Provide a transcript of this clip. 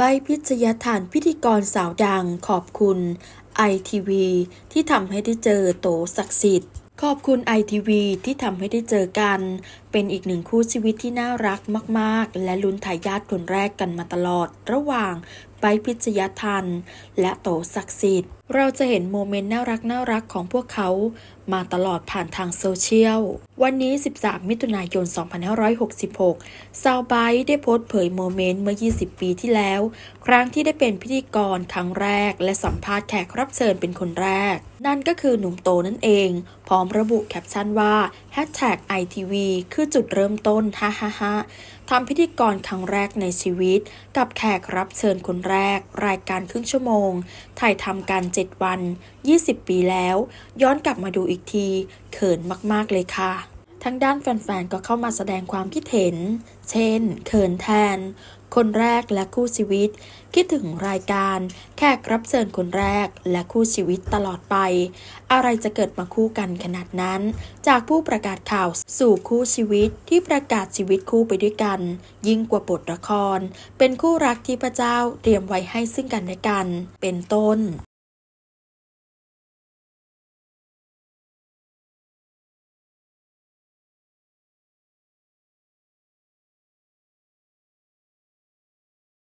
ใบพิชยฐานพิธีกรสาวดังขอบคุณไอทีวีที่ทำให้ได้เจอโตศักดิ์สิทธิ์ ขอบคุณไอทีวีที่ทำให้ได้เจอกัน เป็นอีกหนึ่งคู่ชีวิตที่น่ารักมาก ๆ และลุ้นทายาทคนแรกกันมาตลอด ระหว่างใบพิชยทัน และโตศักดิ์สิทธิ์ เราจะเห็นโมเมนต์น่ารักน่ารักของพวกเขา มาตลอดผ่านทางโซเชียล วันนี้ 13 มิถุนายน 2566 ซาวไบได้โพสต์เผยโมเมนต์เมื่อ 20 ปีที่แล้ว ครั้งที่ได้เป็นพิธีกรครั้งแรก และสัมภาษณ์แขกรับเชิญเป็นคนแรก นั่นก็คือหนุ่มโตนั่นเอง พร้อมระบุแคปชั่นว่า ITV คือจุดเริ่มต้นฮ่าฮ่าฮ่า ทำพิธีกรครั้งแรกในชีวิต กับแขกรับเชิญคนแรก รายการครึ่งชั่วโมง ถ่ายทำการ7วัน 20 ปีแล้ว ย้อนกลับมาดูอีกที เขินมาก ๆ เลยค่ะ ทั้งด้านแฟนๆ ก็เข้ามาแสดงความคิดเห็น เช่น เขินแทน คนแรกและคู่ชีวิต คิดถึงรายการ แขกรับเชิญคนแรกและคู่ชีวิตตลอดไป อะไรจะเกิดมาคู่กันขนาดนั้น จากผู้ประกาศข่าวสู่คู่ชีวิตที่ประกาศชีวิตคู่ไปด้วยกัน ยิ่งกว่าบทละคร เป็นคู่รักที่พระเจ้าเตรียมไว้ให้ซึ่งกันและกัน เป็นต้น